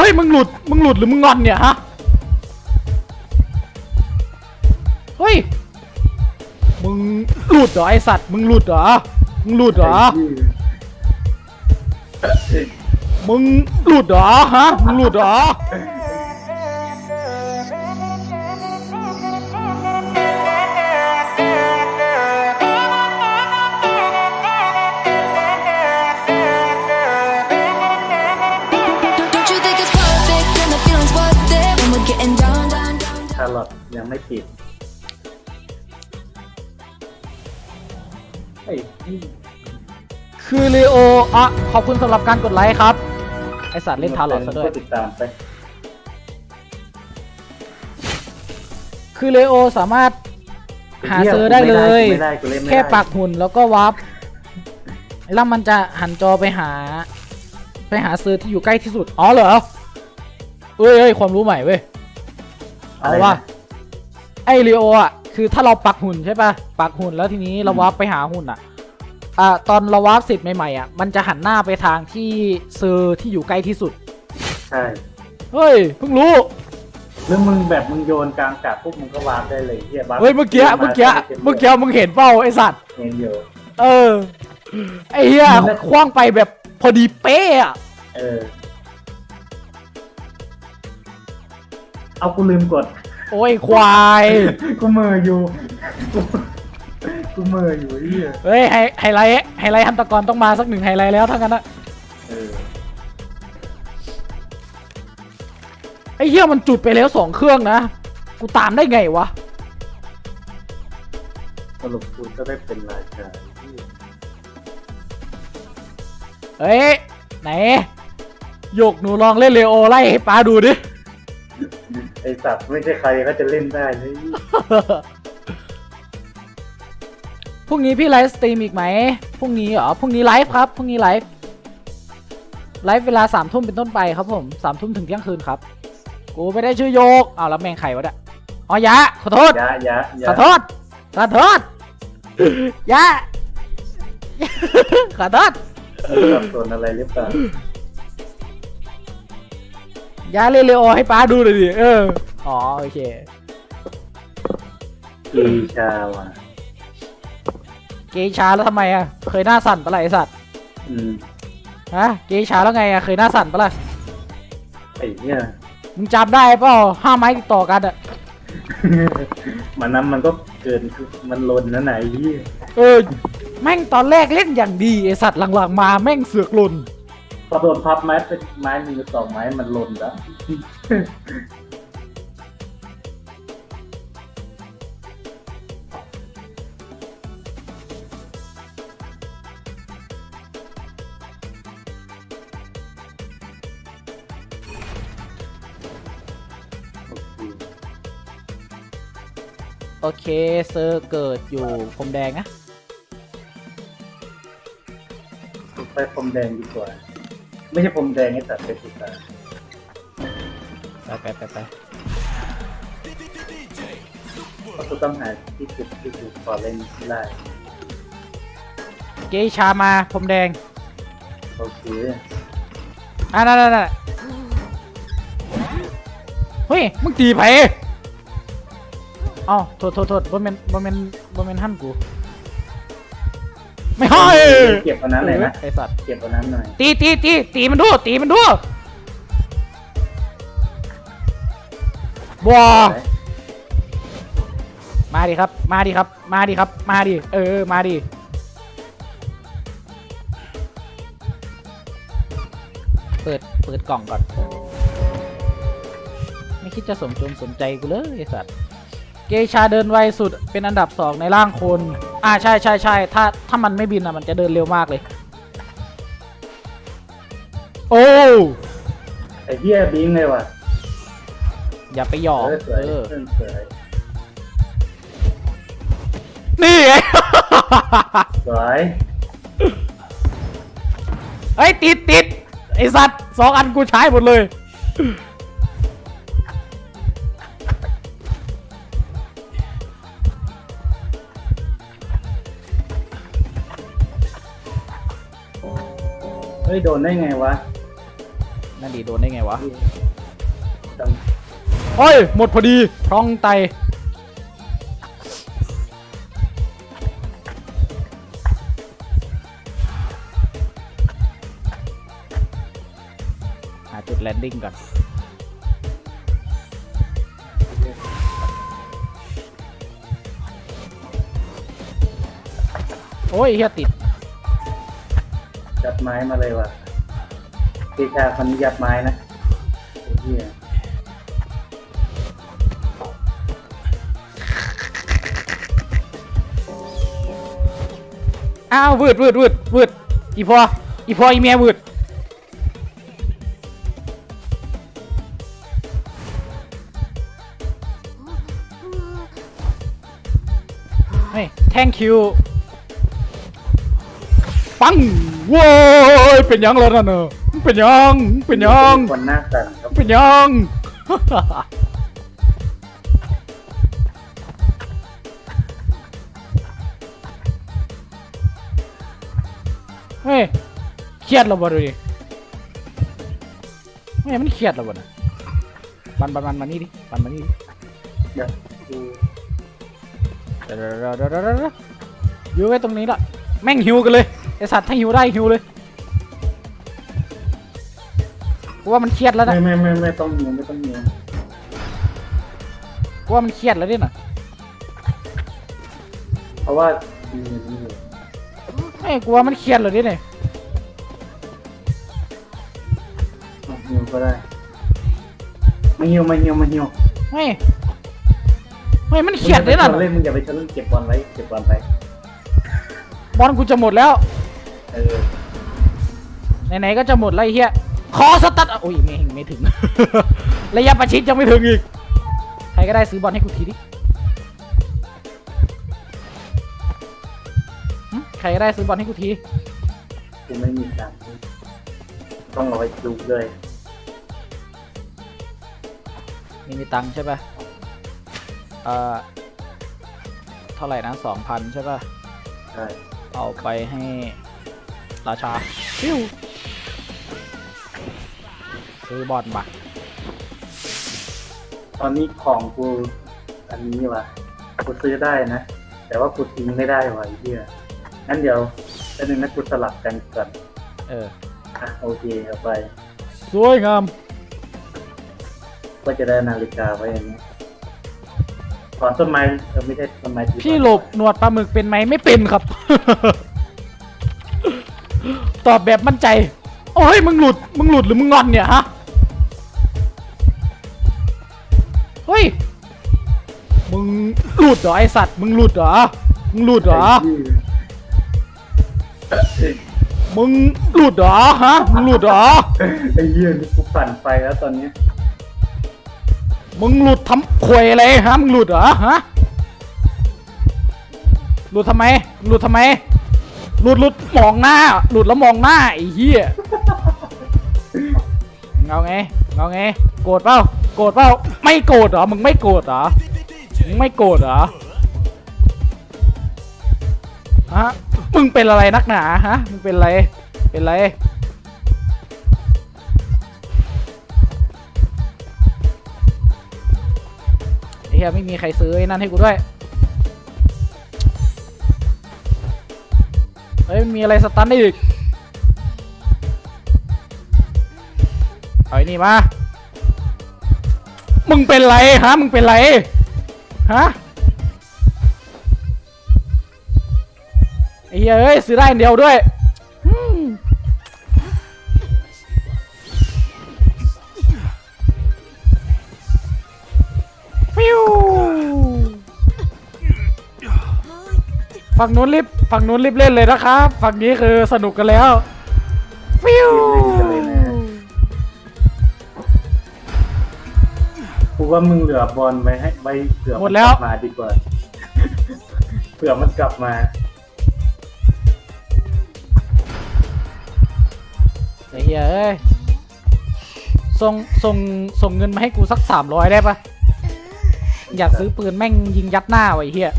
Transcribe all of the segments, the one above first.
เฮ้ยมึงหลุดมึงหลุดหรือมึงงอนเนี่ยฮะเฮ้ยมึงหลุดเหรอไอสัตว์มึงหลุดเหรอมึงหลุดเหรอมึงหลุดเหรอฮะมึงหลุดเหรอ อตยังไม่ปิดไอ้ที่คือเลโออะขอบคุณสำหรับการกดไลค์ครับ ไอสัตว์เล่นทาร์ลอตซะด้วย ผู้ติดตามไปคือเลโอสามารถหาเซอร์ได้เลย ไม่ได้กูเล่นไม่ได้แค่ปักหุ่นแล้วก็วับ แล้วมันจะหันจอไปหา ไปหาเซอร์ที่อยู่ใกล้ที่สุด อ๋อเหรอเอ้ยเอ้ยความรู้ใหม่เว้ย เอาว่า ไอเรโออะคือถ้าเราปักหุ่นใช่ปะปักหุ่นแล้วทีนี้เราวาร์ปไปหาหุ่นอะอ่าตอนเราวาร์ปเสร็จใหม่ๆอะมันจะหันหน้าไปทางที่เซอร์ที่อยู่ใกล้ที่สุด ใช่เฮ้ยเพิ่งรู้แล้วมึงแบบมึงโยนกลางจากปุ๊บมึงก็วาร์ปได้เลยเฮียบัฟเฮ้ยเมื่อกี้เมื่อกี้เมื่อกี้มึงเห็นเปล่าไอสัตว์เห็นอยู่เออไอเฮียคว้างไปแบบพอดีเป๊ะอะเออเอากูลืมกด โอ้ยควาย กูมืออยู่ กูกูมืออยู่เฮียเฮ้ยไฮไฮไลท์ไฮไลท์ฮันตกรต้องมาสักหนึ่งไฮไลท์แล้วทั้งนั้นนะเออไอเฮียมันจุดไปแล้วสองเครื่องนะ กูตามได้ไงวะ สรุปกูก็ได้เป็นราชาเหี้ยเฮ้ย ไหนโยกหนูลองเล่นเลโอไล่ให้ป้าดูดิ ไอสัตว์ไม่ใช่ใครก็จะเล่นได้เลยพรุ่งนี้พี่ไลฟ์สตรีมอีกไหมพรุ่งนี้เหรอพรุ่งนี้ไลฟ์ครับพรุ่งนี้ไลฟ์ไลฟ์เวลาสามทุ่มเป็นต้นไปครับผมสามทุ่มถึงเที่ยงคืนครับ กูไม่ได้ชื่อโยกอ้าวแล้วแม่งใครวะเนี่ยอ๋อยะขอโทษยะยะยะขอโทษขอโทษยะขอโทษมึงสับสนอะไรหรือเปล่า ยะเล่นเลโอให้ป้าดูหน่อยดิเอออ๋อโอเคกีชาว่ะเกย์ชาแล้วทำไมอะเคยหน้าสั่นปะล่ะไอสัตว์อืมฮะเกย์ชาแล้วไงอะเคยหน้าสั่นปะล่ะไอ้เนี่ยมึงจำได้เปล่าห้าไม้ติดต่อกันอะมันนั้นมันก็เกินคือมันลนนะไหนยี่เออแม่งตอนแรกเล่นอย่างดีไอสัตว์หลังๆมาแม่งเสือกหล่น พอโดนพับไม้เป็นไม้หนึ่งหรือสองไม้มันลนแล้ว โอเคเซอร์เกิดอยู่พรมแดงนะ ไปพรมแดงดีกว่า ไม่ใช่พรมแดงไอ้สัตว์เป็นสุดาไปไปไปไปเพราะกูต้องหาที่จุดที่จุดพอเล่นได้เกย์ชามาพรมแดง โอเคอะนั่นนั่นนั่นเฮ้ย มึงตีไผเอ้าโทษโทษโทษบ่แม่นบ่แม่นบ่แม่นหั่นกู ไม่ให้เก็บอันนั้นเลยนะไอสัตว์เก็บอันนั้นหน่อยตีตีตีตีมันดูตีมันดูบัวมาดิครับ มาดิครับ มาดิครับ มาดิเออ มาดิเปิด เปิดกล่องก่อน ไม่คิดจะสมจงสนใจกูเลยไอสัตว์ เกชาเดินไวสุดเป็นอันดับสองในร่างคน อ่าใช่ใช่ใช่ถ้าถ้ามันไม่บินอะมันจะเดินเร็วมากเลย โอ้ไอ้เหี้ยบิงเลยว่ะอย่าไปหยอกเออสวยเออเออสวยนี่ไง สวยเฮ้ยติดติดไอสัตว์สองอันกูใช้หมดเลย ฮ้ยโดนได้ไงวะนั่นดีโดนได้ไงวะต้องเฮ้ยหมดพอดีพร้องไตหาจุดแลนดิ้งก่อนโอ้ยเฮียติด ยัดไม้มาเลยว่ะปีชาคนนี้ยัดไม้นะไอ้เหี้ยอ้าววืดวืดวืดวืดอีพออีพออีเมียวืดเฮ้ย thank you ปังโว้ยเป็นยังแล้วนะเนอะเป็นยังเป็นยังคนหน้าสั่นครับเป็นยังเฮ้ยเครียดแล้วบ่ดูดิเฮ้ยมันเครียดแล้วบ่นะบันบันบันมานี่ดิบันมานี่ดิเดี๋ยวดูเดี๋ยวเดี๋ยวเดี๋ยวเดี๋ยวเดี๋ยวเดี๋ยวอยู่ไว้ตรงนี้ละแม่งหิวกันเลย ไอสัตว์ถ้าหิวได้หิวเลยกูว่ามันเครียดแล้วนะไม่ไม่ไม่ไม่ต้องหิวไม่ต้องหิวกูว่ามันเครียดแล้วดิน่ะเพราะว่าดีดีอยู่ไอ้ยกูว่ามันเครียดเลยดิเนี่ยเอาหิวก็ได้ไม่หิวไม่หิวไม่หิวไม่ไม่มันเครียดเลยน่ะมึงอย่าไปชนเล่นมึงอย่าไปชนเล่นเก็บบอลไว้เก็บบอลไว้บอลกูจะหมดแล้ว เออไหนๆก็จะหมดแล้วไอ้เหี้ยขอสตัดอะโอ้ยไม่ไม่ถึง ระยะประชิดยังไม่ถึงอีก ใครก็ได้ซื้อบอลให้กูทีดิหึใครก็ได้ซื้อบอลให้กูที กูไม่มีตังค์ต้องเอาไว้ดูเลยมีมีตังค์ใช่ป่ะ เอ่อ เท่าไหร่นะสองพันใช่ป่ะ ใช่เอาไปให้ ราชาฟิวซื้อบอลมาตอนนี้ของกูอันนี้ว่ะกูซื้อได้นะ แต่ว่ากูทิ้งไม่ได้ว่ะไอ้เหี้ยงั้นเดี๋ยวแป๊บนึงนะกูสลับกันก่อนเออ อะโอเคเอาไป สวยงาม ก็จะได้นาฬิกาไว้อันนี้ถอนต้นไม้เออไม่ใช่ต้นไม้ที่พี่หลบหนวดปลาหมึกเป็นไหมไม่เป็นครับ ตอบแบบมั่นใจ โอ้ยมึงหลุด มึงหลุดหรือมึงงอนเนี่ยฮะ เฮ้ย มึงหลุดเหรอไอสัตว์ มึงหลุดเหรอ มึงหลุดเหรอ มึงหลุดเหรอฮะ มึงหลุดเหรอ ไอ้เหี้ยนี่กูปั่นไฟแล้วตอนนี้ มึงหลุดทำควยอะไรฮะ มึงหลุดเหรอฮะ หลุดทำไม หลุดทำไม หลุดหลุดมองหน้า หลุดแล้วมองหน้าไอ้เหี้ยเงาไงเงาไง โกรธเปล่า โกรธเปล่า ไม่โกรธเหรอ มึงไม่โกรธเหรอ มึงไม่โกรธเหรอ ฮะ มึงเป็นอะไรนักหนาฮะ มึงเป็นอะไร เป็นอะไรไอ้เหี้ยไม่มีใครซื้อไอ้นั่นให้กูด้วย เฮ้ยมีอะไรสตันได้อีกเอาไอ้นี่มา มึงเป็นไรฮะ มึงเป็นไรฮะไอ้เหี้ยเอ้ยซื้อได้อันเดียวด้วย ฝั่งนู้นรีบฝั่งนู้นรีบเล่นเลยนะครับ ฝั่งนี้คือสนุกกันแล้ว ฟิวกูว่ามึงเหลือบอลไว้ให้ไว้เผื่อหมมัดนแล้กวลับมาดีกว่า เผื่อมันกลับมาไอ้เหี้ยเอ้ยส่งส่งส่งเงินมาให้กูสักสามร้อยได้ปะอยากซื้อปืนแม่งยิงยัดหน้าไว้ไอ้เหี้ย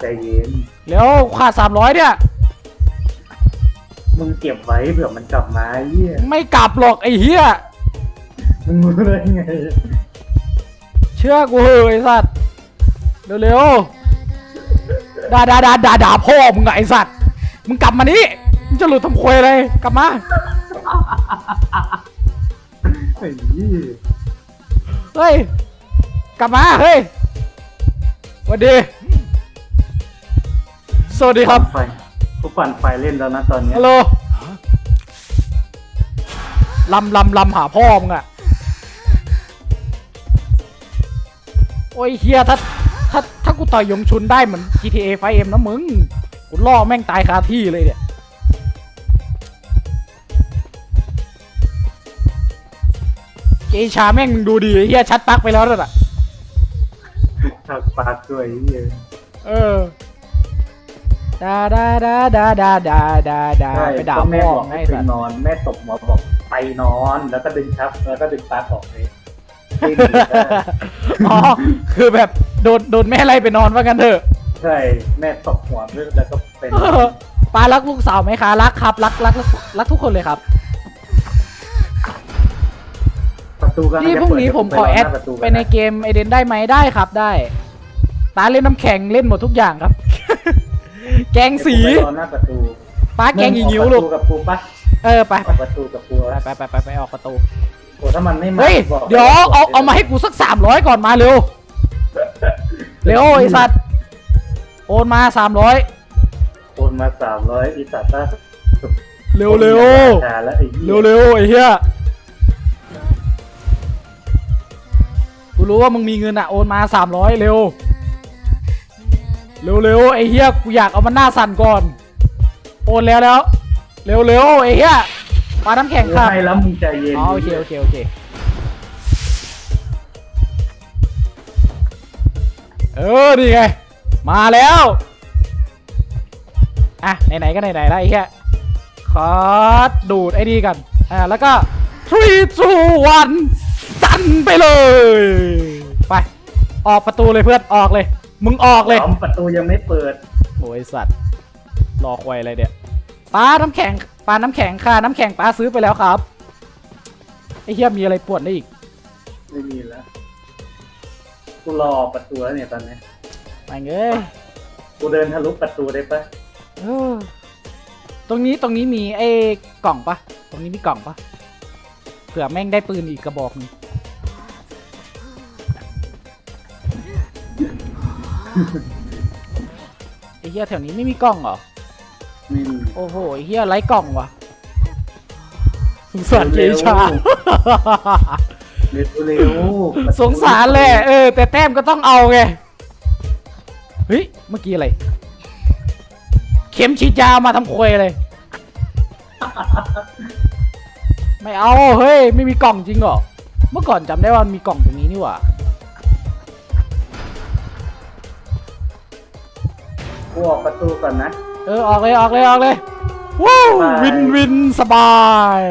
ใจเย็น แล้วขาดสามร้อยเนี่ย มึงเก็บไว้เผื่อมันกลับมาไอ้เหี้ยไม่กลับหรอกไอ้เหี้ย มึงรู้ได้ไงเชื่อกูเฮ้ยไอ้สัตว์เร็วๆด่าด่าด่าด่าด่าพ่อมึงอะไอ้สัตว์มึงกลับมานี่มึงจะหลุดทำควยเลยกลับมา ไอ้เหี้ย เฮ้ย กลับมา เฮ้ยสวัสดี สวัสดีครับ ไฟกูปั่นไฟเล่นแล้วนะตอนเนี้ยฮัลโหลลำลำลำหาพ่อมึงอะโอ้ยเฮียถ้าถ้าถ้ากูต่อยยงชุนได้เหมือน GTA 5M นะมึง กูล่อแม่งตายคาที่เลยเนี่ย เกชาแม่งมึงดูดีเฮียชัดปักไปแล้วนั่นอะถักปากด้วยไอ้เหี้ยเออ ดาดาดาดาดาดาดาดาใช่ไปด่าก็แม่พ่อบอกไงให้ไอ้ไปสัตว์นอน แม่ตบหมอบอกไปนอน แล้วก็ดึงชับแล้วก็ดึงปลั๊กออกเลยเล่นอยู่ได้อ๋อคือแบบโดนโดนแม่ไล่ไปนอนว่ากันเถอะ ใช่แม่ตบหัวด้วยแล้วก็เป็นเออปารักลูกสาวไหมคะรักครับรักรักรักรักทุกคนเลยครับ ประตูก็นี่พรุ่งนี้ผมขอแอดไปในเกมไอเดนได้ไหมได้ครับได้ ตาเล่นน้ำแข็งเล่นหมดทุกอย่างครับ แกงสีเดี๋ยวผมไปรอหน้าประตูป้าแกงอีงิ้วลูก ออกประตูกับกูปะเออไปออกประตูกับกูไปไปไปไปไปออกประตู โอ้ถ้ามันไม่มาเฮ้ย บอกเดี๋ยวเอาเอามาให้กูสักสามร้อยก่อนมาเร็ว เร็วไอสัตว์ โอนมาสามร้อยโอนมาสามร้อยอีสัตว์ถ้าเร็วเร็วชาแล้วไอ้เหี้ยเร็วเร็วไอ้เหี้ย กูรู้ว่ามึงมีเงินอะโอนมาสามร้อยเร็ว เร็วเร็วไอ้เหี้ยกูอยากเอามันหน้าสั่นก่อนโอนแล้วแล้วเร็วเร็วไอ้เหี้ยปลาน้ำแข็งกูค่ะให้แล้วมึงใจเย็นอ๋อโอเคโอเคโอเคเออนี่ไงมาแล้วอะไหนๆก็ไหนๆแล้วไอ้เหี้ยขอดูดไอ้นี่กันอ่าแล้วก็3 2 1สั่นไปเลย ไป ออกประตูเลยเพื่อน ออกเลย มึงออกเลยพร้อมประตูยังไม่เปิด โอ้ยสัตว์ รอควยอะไรเนี่ยปลาน้ำแข็งปลาน้ำแข็งค่ะ น้ำแข็งปลาซื้อไปแล้วครับ ไอ้เหี้ยมีอะไรปวดได้อีก ไม่มีแล้ว กูรอประตูแล้วเนี่ยตอนนี้ ไปเอ้ยกูเดินทะลุประตูได้ปะเออตรงนี้ตรงนี้มีไอ้กล่องปะ ตรงนี้มีกล่องปะ เผื่อแม่งได้ปืนอีกกระบอกหนึง ไอ้เหี้ยแถวนี้ไม่มีกล่องเหรอ ไม่มีโอ้โหไอ้เหี้ยไร้กล่องว่ะสงสารเกชา เร็วเร็วประตูสงสารแหละเออ แต่แต้มก็ต้องเอาไง เฮ้ย เมื่อกี้อะไร เข็มฉีดยามาทำควยเลย ไม่เอา เฮ้ย ไม่มีกล่องจริงเหรอ เมื่อก่อนจำได้ว่ามันมีกล่องตรงนี้นี่หว่า กูออกประตูก่อนนะ เออออกเลยออกเลยออกเลยว้าวบาย วินวินสบาย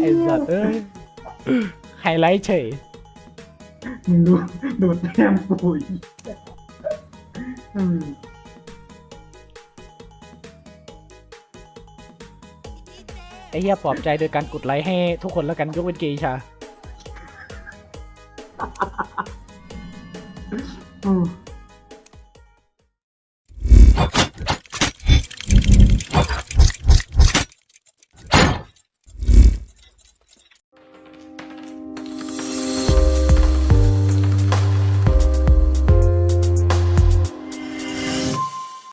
ไอ้สัตว์เอ้ยไฮไลท์เฉย มึงดูดูแต้มกูอีกอืมไอ้เหี้ยปลอบใจโดยการกดไลค์ให้ทุกคนแล้วกันยกเว้นเกย์ชา 嗯。